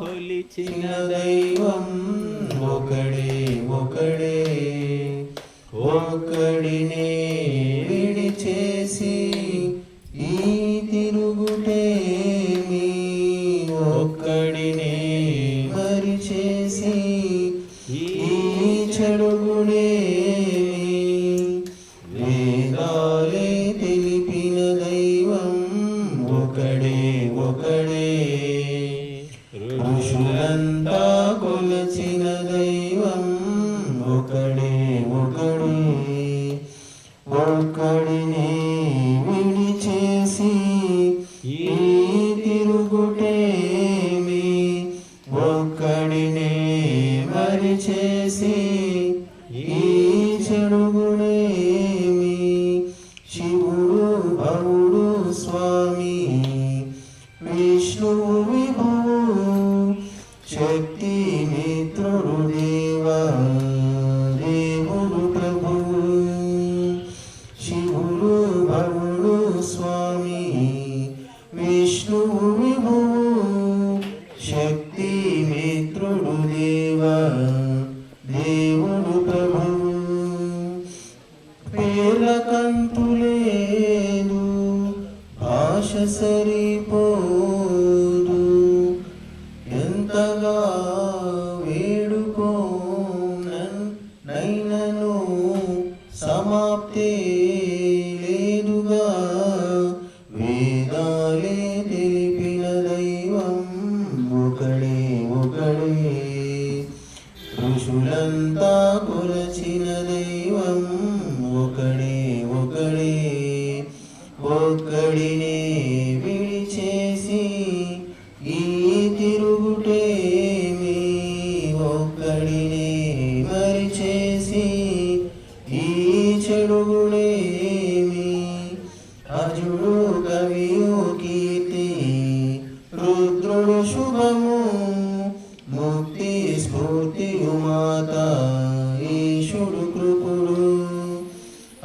చిన్న దైవం ఒకడే ఒకడే. ఒక్కడినే విడిచేసి ఈ తిరుగుటేమి ఒక్కడినే మరి చేసి ఈ చెడుగుడేమి వేదాలే తెలిపిన దైవం ఒకడే ఒకడే. మిత్రుడు దేవా దేవుడు ప్రభు. శివుడు భవుడు స్వామి విష్ణువు విభువు శక్తి మిత్రుడు దేవా దేవుడు ప్రభు. పేర్లకంతు లేదు భాష సరిపోదు సమాప్తే లేదుగా వేదాలే తెలిపిన దైవం ఒకడే ఒకడే ఋషులంతా కొలచిన దైవం ఒకడే ఒకడే ఒక్కడినే శుభము ముక్తి స్ఫూర్తియు మాత ఈశుడు కృపుడు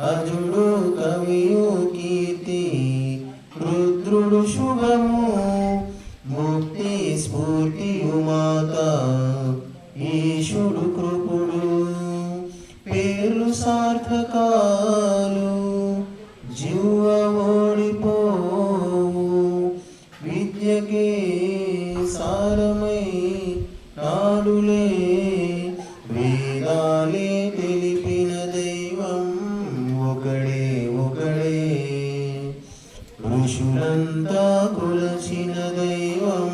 అజుడు కవియు కీర్తి రుద్రుడు శుభము ముక్తి స్ఫూర్తియు మాత ఈశుడు కృపుడు నాడులే వేదాలే తెలిపిన దైవం ఒకడే ఒకడే. ఋషులంతా కొలచిన దైవం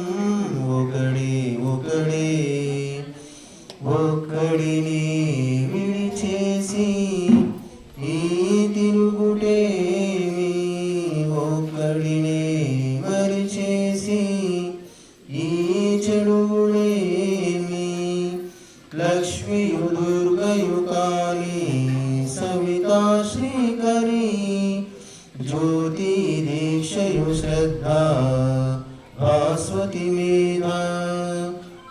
श्रीकरी ज्योतिदीक्षयु श्रद्धा भास्वतिमेव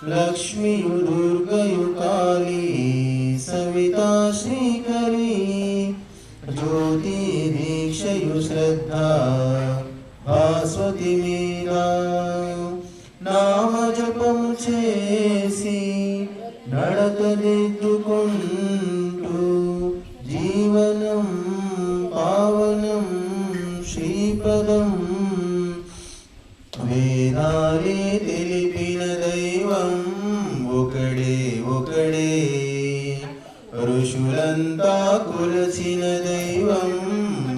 लक्ष्मीयु दुर्गयु काली, सविता श्रीकरी। ज्योतिदीक्षयु श्रद्धा भास्वतिमेव नाम जपं चेसि नडत दिग् వేదాలే తెలిపిన దైవం ఒకడే ఒకడే. ఋషులంతా కొలసిన దైవం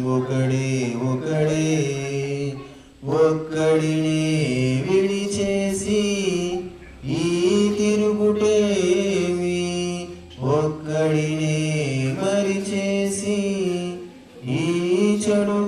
ఒకడే ఒకడే. ఒక్కడిని విడిచేసి ఈ తిరుగుటేమి? ఒక్కడినే మరిచేసి ఈ చెడు